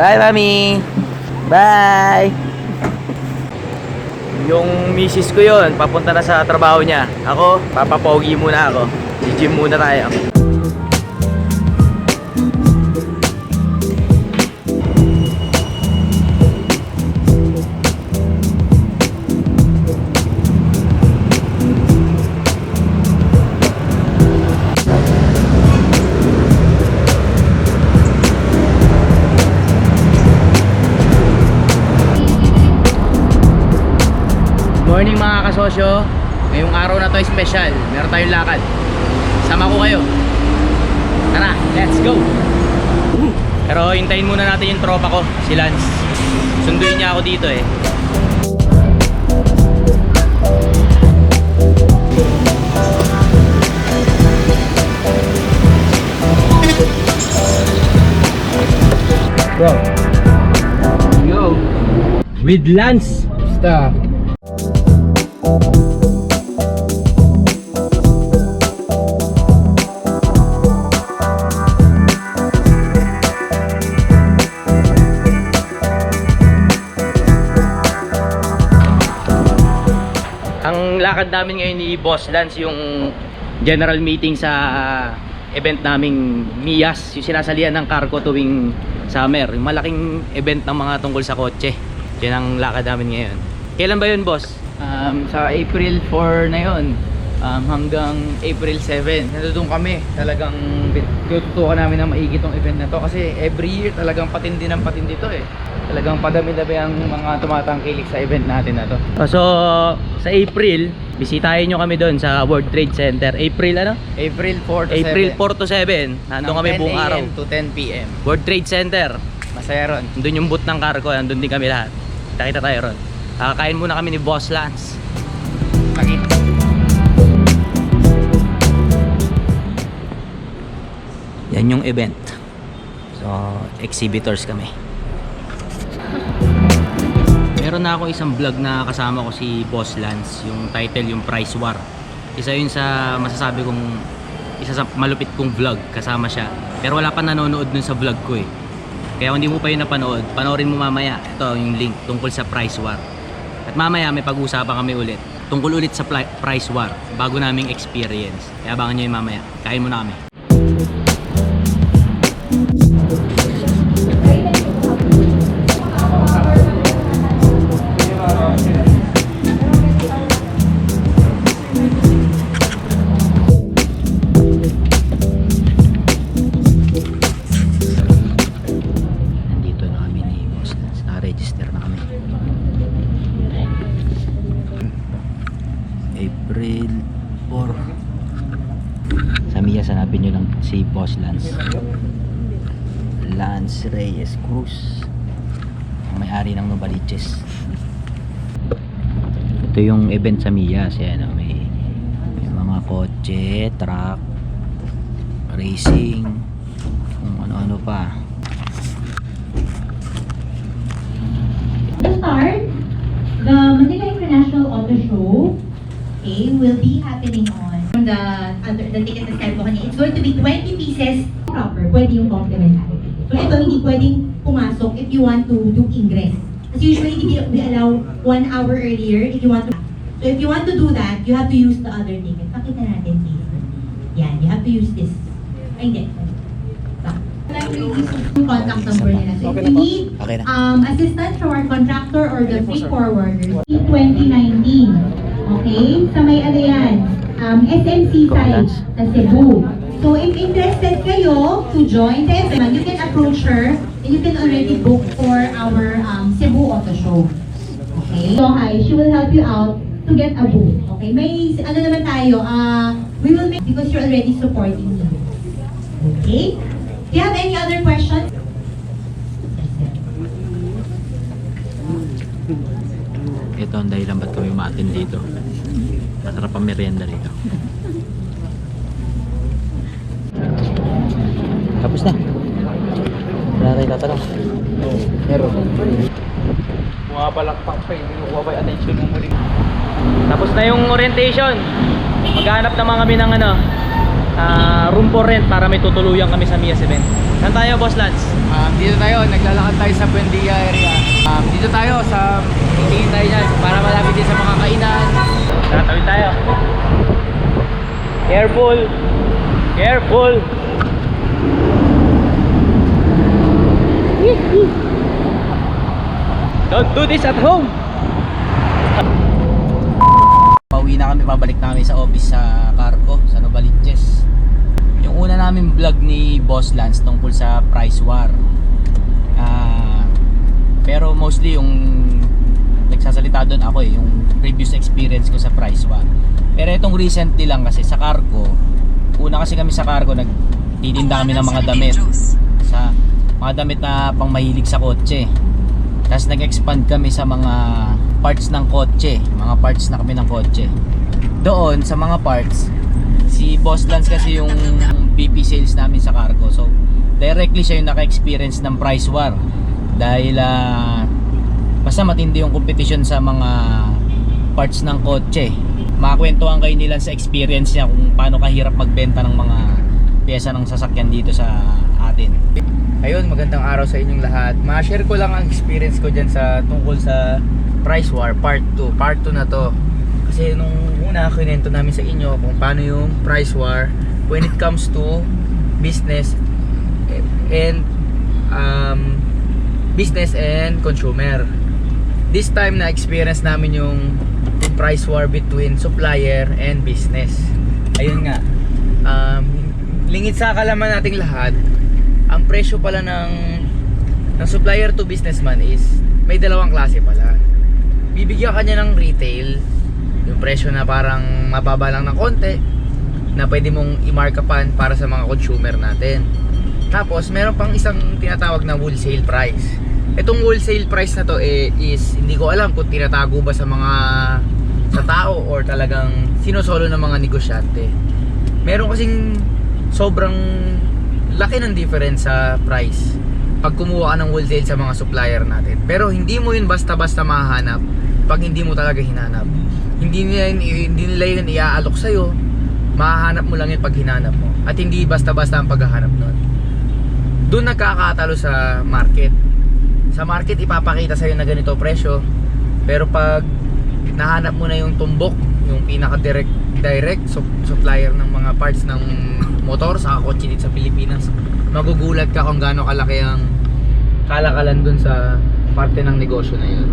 Bye, Mami! Bye! Yung misis ko yon papunta na sa trabaho niya. Ako, papapogi muna ako. Gym muna tayo. Morning mga kasosyo. Ngayong araw na to ay special. Meron tayong lakad. Sama ko kayo. Tara, let's go! Pero hintayin muna natin yung tropa ko, si Lance. Sunduin niya ako dito eh. Bro. Yo. With Lance. Basta. Namin ngayon ni Boss Lance yung general meeting sa event naming Mias, yung sinasalihan ng cargo tuwing summer. Yung malaking event ng mga tungkol sa kotse. Yan ang lakad namin ngayon. Kailan ba yun, boss? Um, sa April 4 na yon um, hanggang April 7 nandun kami talagang tututukan namin na maigi tong event na to kasi every year talagang patindi ng patindi to eh talagang padami-dami ang mga tumatangkilik sa event natin na to Oh, So, sa April, bisitahin nyo kami doon sa World Trade Center. April ano? April 4 to April 7 4 to 7. Nandun kami 10 buong araw. to 10 p.m. World Trade Center. masaya ron Doon yung boot ng cargo, nandun din kami lahat. Kita-kita tayo ron. Kakain muna kami ni Boss Lance. Pakita. Yan yung event. So, exhibitors kami. Meron na ako isang vlog na kasama ko si Boss Lance. Yung title, yung Price War. Isa yun sa masasabi kong isa sa malupit kong vlog kasama siya. Pero wala pa nanonood dun sa vlog ko eh. Kaya kung hindi mo pa yun napanood, panoorin mo mamaya. Ito yung link tungkol sa Price War. At mamaya may pag-uusapan kami ulit. Tungkol ulit sa Price War. Bago naming experience. Kaya abangan nyo yun mamaya. Kain muna kami. Novaliches. Ito yung event sa Mia. Kasi ano, may, may mga kotse, truck, racing, kung ano-ano pa. To start, the Manila International Auto Show okay, will be happening on the other the ticket na sabi ko kanina. It's going to be 20 pieces proper. Pwede yung complimentary. So ito hindi pwedeng pumasok if you want to do ingress. As usually, we, we allow one hour earlier if you want to. So if you want to do that, you have to use the other ticket. Pakita natin, please. Yan, you have to use this. Ay, hindi. Contact number nila. So if you need Okay na. um, assistance from our contractor or the freight forwarders. 2019. Okay? Sa may ano yan? Um, SMC site sa Cebu. So if interested kayo to join the event, you can approach her you can already book for our um, Cebu Auto Show. Okay? So hi, she will help you out to get a booth. Okay? May ano naman tayo, uh, we will make because you're already supporting me. Okay? Do you have any other questions? Ito ang dahilan ba't kami umatin dito. Masarap ang merienda rito. Tapos na. Wala na tayo tatanong. meron Pumapalakpak pa eh, hindi ko pa yung attention mo muli. Tapos na yung orientation. Maghanap naman kami ng ano, ah, room for rent para may tutuluyan kami sa Mias event. Saan tayo, Boss Lance? Um, dito tayo, naglalakad tayo sa Buendia area. Um, dito tayo sa titingin tayo dyan para malapit din sa mga kainan. Tatawid tayo. Careful! Careful! Don't do this at home! Pauwi na kami, pabalik na kami sa office sa Carco, sa Novaliches. Yung una namin vlog ni Boss Lance tungkol sa price war. Ah, pero mostly yung nagsasalita doon ako eh, yung previous experience ko sa price war. Pero itong recently lang kasi sa Cargo, una kasi kami sa Cargo nagtitinda ng mga damit sa mga damit na pang mahilig sa kotse. Tapos nag-expand kami sa mga parts ng kotse, mga parts na kami ng kotse. Doon sa mga parts, si Boss Lance kasi yung VP sales namin sa Cargo. So, directly siya yung naka-experience ng price war. Dahil ah, basta matindi yung competition sa mga parts ng kotse. Makakwentuhan kayo nila sa experience niya kung paano kahirap magbenta ng mga pyesa ng sasakyan dito sa atin. Ayun, magandang araw sa inyong lahat. Ma-share ko lang ang experience ko dyan sa tungkol sa price war part 2. Part 2 na to. Kasi nung una kinento namin sa inyo kung paano yung price war when it comes to business and um, business and consumer. This time na experience namin yung, price war between supplier and business. Ayun nga. Um, lingid sa kalaman nating lahat, ang presyo pala ng ng supplier to businessman is may dalawang klase pala. Bibigyan kanya ng retail, yung presyo na parang mababa lang ng konti, na pwede mong i-markupan para sa mga consumer natin. Tapos, meron pang isang tinatawag na wholesale price. Itong wholesale price na to eh, is hindi ko alam kung tinatago ba sa mga sa tao or talagang sinosolo ng mga negosyante. Meron kasing sobrang laki ng difference sa price pag kumuha ka ng wholesale sa mga supplier natin. Pero hindi mo yun basta-basta mahahanap pag hindi mo talaga hinanap. Hindi nila hindi nila yun iaalok sa'yo. Mahahanap mo lang yun pag hinanap mo. At hindi basta-basta ang paghahanap nun. Doon nagkakatalo sa market. Sa market ipapakita sa'yo na ganito presyo. Pero pag nahanap mo na yung tumbok, yung pinaka direct direct sup- supplier ng mga parts ng motor sa kotse dito sa Pilipinas, magugulat ka kung gaano kalaki ang kalakalan dun sa parte ng negosyo na yun.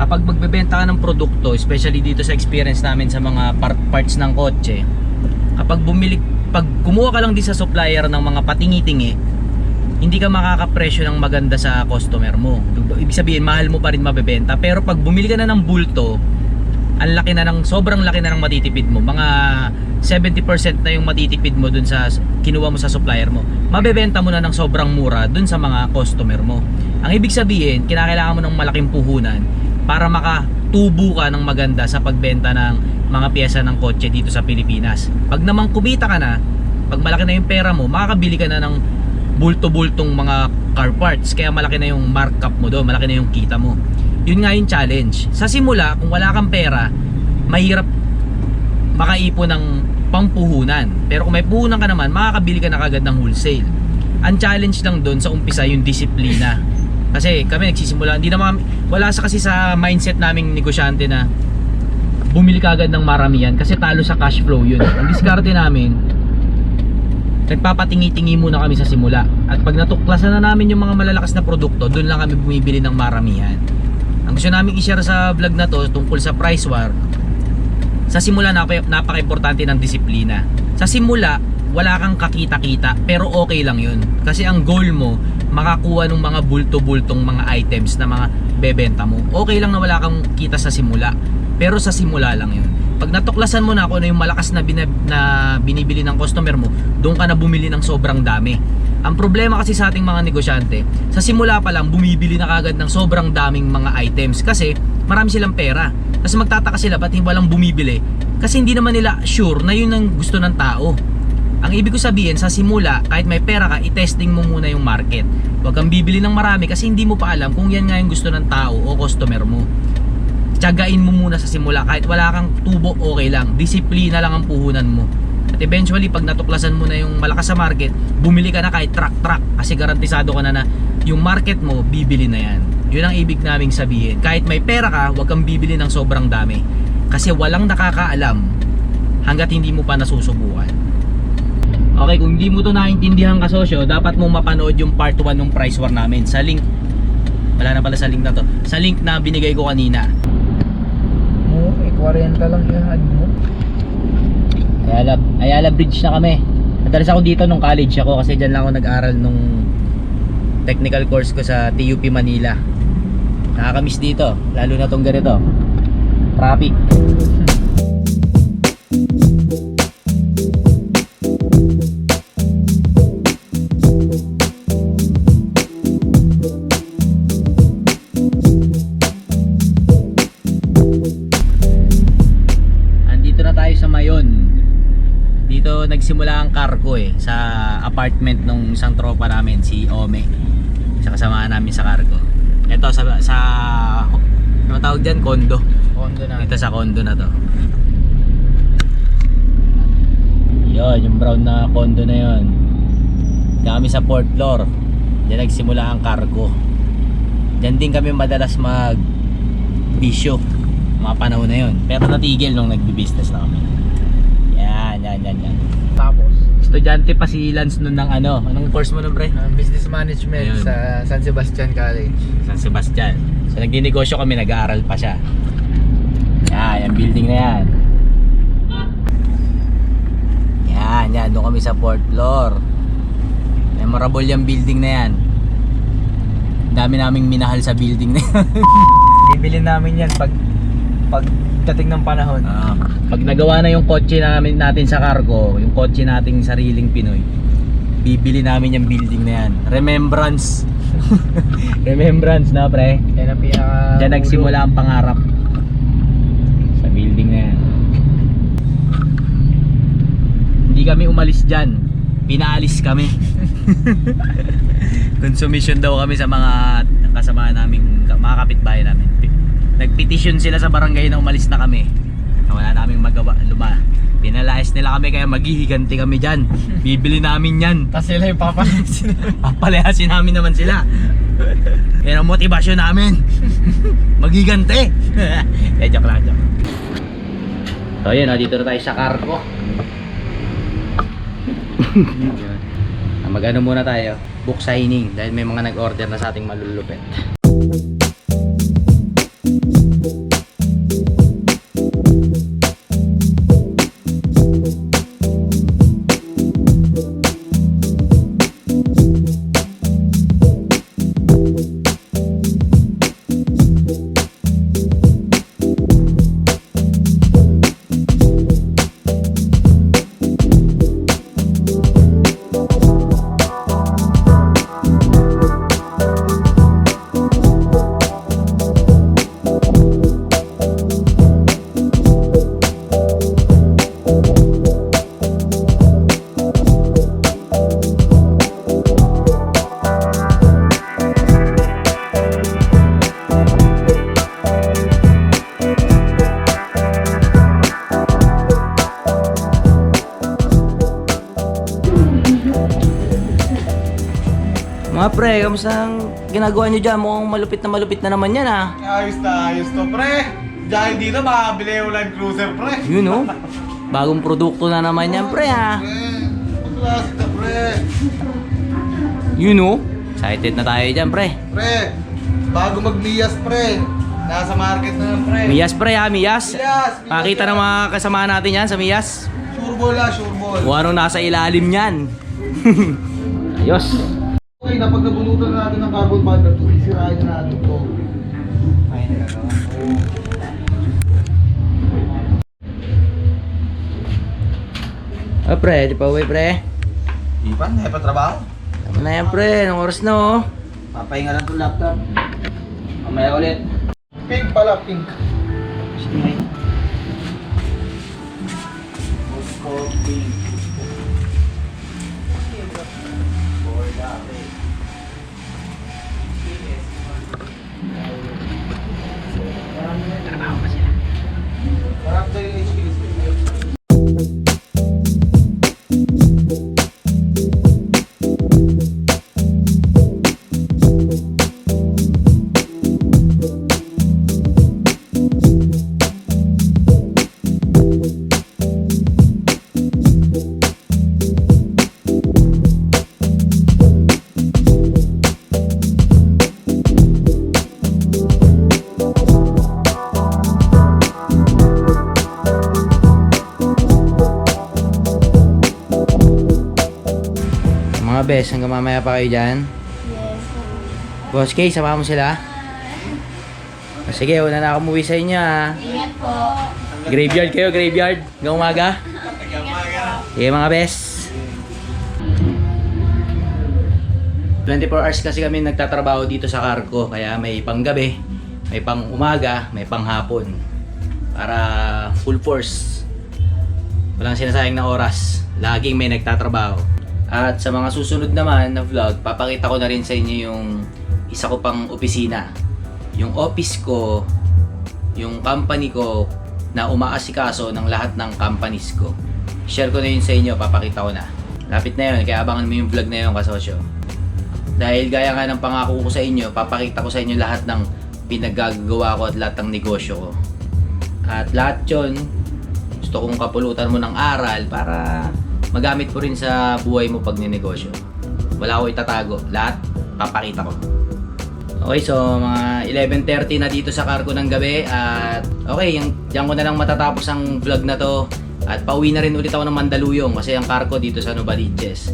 kapag magbebenta ka ng produkto, especially dito sa experience namin sa mga par- parts ng kotse, kapag bumili, pag kumuha ka lang din sa supplier ng mga patingi-tingi, hindi ka makakapresyo ng maganda sa customer mo. Ibig sabihin, mahal mo pa rin mabebenta. Pero pag bumili ka na ng bulto, ang laki na ng, sobrang laki na ng matitipid mo. Mga 70% na yung matitipid mo dun sa kinuha mo sa supplier mo. Mabebenta mo na ng sobrang mura dun sa mga customer mo. Ang ibig sabihin, kinakailangan mo ng malaking puhunan para makatubo ka ng maganda sa pagbenta ng mga pyesa ng kotse dito sa Pilipinas. Pag naman kumita ka na, pag malaki na yung pera mo, makakabili ka na ng bulto-bultong mga car parts. Kaya malaki na yung markup mo doon, malaki na yung kita mo. Yun nga yung challenge. Sa simula, kung wala kang pera, mahirap makaipon ng pampuhunan. Pero kung may puhunan ka naman, makakabili ka na kagad ng wholesale. Ang challenge lang doon sa umpisa yung disiplina. Kasi kami nagsisimula, hindi naman wala sa kasi sa mindset naming negosyante na bumili ka agad ng maramihan kasi talo sa cash flow yun. Ang diskarte namin, nagpapatingi-tingi muna kami sa simula. At pag natuklasan na namin yung mga malalakas na produkto, doon lang kami bumibili ng maramihan. Ang gusto namin i-share sa vlog na to tungkol sa price war, sa simula nap- napaka-importante ng disiplina. Sa simula, wala kang kakita-kita pero okay lang yun. Kasi ang goal mo, makakuha ng mga bulto-bultong mga items na mga bebenta mo. Okay lang na wala kang kita sa simula. Pero sa simula lang yun. Pag natuklasan mo na kung ano yung malakas na, bina, na binibili ng customer mo, doon ka na bumili ng sobrang dami. Ang problema kasi sa ating mga negosyante, sa simula pa lang bumibili na kagad ng sobrang daming mga items kasi marami silang pera. Kasi magtataka sila ba't walang bumibili? Kasi hindi naman nila sure na yun ang gusto ng tao. Ang ibig ko sabihin, sa simula, kahit may pera ka, i-testing mo muna yung market. Huwag kang bibili ng marami kasi hindi mo pa alam kung yan nga yung gusto ng tao o customer mo. Tiyagain mo muna sa simula. Kahit wala kang tubo, okay lang. Disiplina lang ang puhunan mo. Eventually, pag natuklasan mo na yung malakas sa market, bumili ka na kahit truck-truck kasi garantisado ka na na yung market mo, bibili na yan. Yun ang ibig naming sabihin. Kahit may pera ka, huwag kang bibili ng sobrang dami. Kasi walang nakakaalam hanggat hindi mo pa nasusubukan. Okay, kung hindi mo to naintindihan ka sosyo, dapat mo mapanood yung part 1 ng price war namin sa link. Wala na pala sa link na to. Sa link na binigay ko kanina. Okay, 40 lang ihad mo. Ayala, Ayala Bridge na kami. Madalas ako dito nung college ako kasi dyan lang ako nag-aral nung technical course ko sa TUP Manila. Nakakamiss dito, lalo na tong ganito. Traffic. Apartment nung isang tropa namin si Ome. Sa kasamahan namin sa cargo. Ito sa sa ano tawag diyan kondo. Kondo na. Dito sa kondo na to. Yun, yung brown na kondo na yun. Kami sa fourth floor. Diyan nagsimula ang cargo. Diyan din kami madalas mag bisyo. Mga panahon na yun. Pero natigil nung nagbi-business na kami. Yan, yan, yan, yan. Tapos, Estudyante pa si Lance nun ng ano. Anong course mo nun, pre? uh, business management Ayun. sa San Sebastian College. San Sebastian. So nagdinegosyo kami, nag-aaral pa siya. Yan, yung building na yan. Yan, yan. Doon kami sa fourth floor. Memorable yung building na yan. Ang Dami naming minahal sa building na yan. Bibili namin yan pag pagdating ng panahon. Ah, pag nagawa na yung kotse namin natin sa cargo, yung kotse nating sariling Pinoy, bibili namin yung building na yan. Remembrance. Remembrance na, pre. Yan ang pinaka Diyan nagsimula ang pangarap sa building na yan. Hindi kami umalis dyan. Pinaalis kami. Consumption daw kami sa mga kasama naming mga kapitbahay namin. Nagpetition sila sa barangay na umalis na kami. Na Wala naming magawa. Luma. Pinalayas nila kami kaya maghihiganti kami dyan. Bibili namin yan. Tapos sila yung papalansin. Papalayasin namin naman sila. Yan ang motivasyon namin. Magigante. eh, joke lang, joke. So yun, dito na tayo sa cargo. Ah, Mag-ano muna tayo, book signing dahil may mga nag-order na sa ating malulupit. Mga pre, kamusta ang ginagawa nyo dyan? Mukhang malupit na malupit na naman yan ah. Ayos na ayos to, pre. Dahil dito, makabili yung Land Cruiser, pre. Yun oh. Bagong produkto na naman yan pre ah. Pre, pag-classic na, pre. Yun oh. Excited na tayo dyan pre. Pre, bago mag-Mias, pre. Nasa market na yan, pre. Miyas pre ha, Miyas. Miyas, Miyas Makita yan. ng mga kasama natin yan sa Miyas. Sure ball ah, sure ball. Kung anong nasa ilalim yan. Ayos. Okay, na pag nabunutan na natin ng carbon fiber, to sisirain na natin to. Ay, nagagawa. Oo. Ah pre, di pa uwi pre. Di pa, hindi pa trabaho. Tama na yan pre, anong oras na oh. Papahinga lang itong laptop. Mamaya ulit. Pink pala, pink. Moscow pink. Bes, hanggang mamaya pa kayo dyan. Yes. Boss Kay, sama mo sila. O, Sige, una na ako umuwi sa inyo ha. Ingat po. Graveyard kayo, graveyard. Hanggang umaga. Sige mga bes. 24 hours kasi kami nagtatrabaho dito sa Carco. Kaya may panggabi, may pang umaga, may pang hapon. Para full force. Walang sinasayang na oras. Laging may nagtatrabaho. At sa mga susunod naman na vlog, papakita ko na rin sa inyo yung isa ko pang opisina. Yung office ko, yung company ko na umaasikaso ng lahat ng companies ko. Share ko na yun sa inyo, papakita ko na. Lapit na yun, kaya abangan mo yung vlog na yun kasosyo. Dahil gaya nga ng pangako ko sa inyo, papakita ko sa inyo lahat ng pinagagawa ko at lahat ng negosyo ko. At lahat yun, gusto kong kapulutan mo ng aral para magamit mo rin sa buhay mo pag ninegosyo. Wala ko itatago. Lahat, papakita ko. Okay, so mga 11.30 na dito sa Carco ng gabi at okay, yung, diyan ko na lang matatapos ang vlog na to at pauwi na rin ulit ako ng Mandaluyong kasi ang Carco dito sa Novaliches.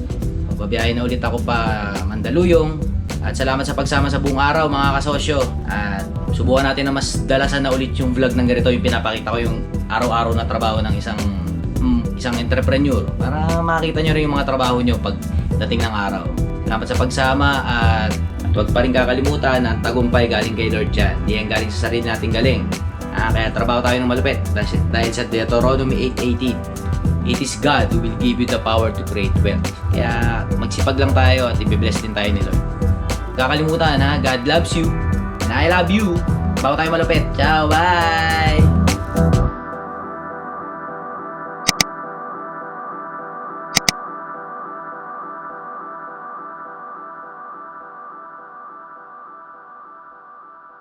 Babiyahe na ulit ako pa Mandaluyong at salamat sa pagsama sa buong araw mga kasosyo at subukan natin na mas dalasan na ulit yung vlog ng ganito yung pinapakita ko yung araw-araw na trabaho ng isang isang entrepreneur para makita nyo rin yung mga trabaho nyo pag dating ng araw. Salamat sa pagsama at, huwag pa rin kakalimutan ang tagumpay galing kay Lord Jan. Di yan galing sa sarili nating galing. Ah, kaya trabaho tayo ng malupit dahil, dahil sa Deuteronomy 8.18 It is God who will give you the power to create wealth. Kaya magsipag lang tayo at ibibless din tayo ni Lord. Kakalimutan ha, God loves you and I love you. Bago tayo malupit. Ciao, bye!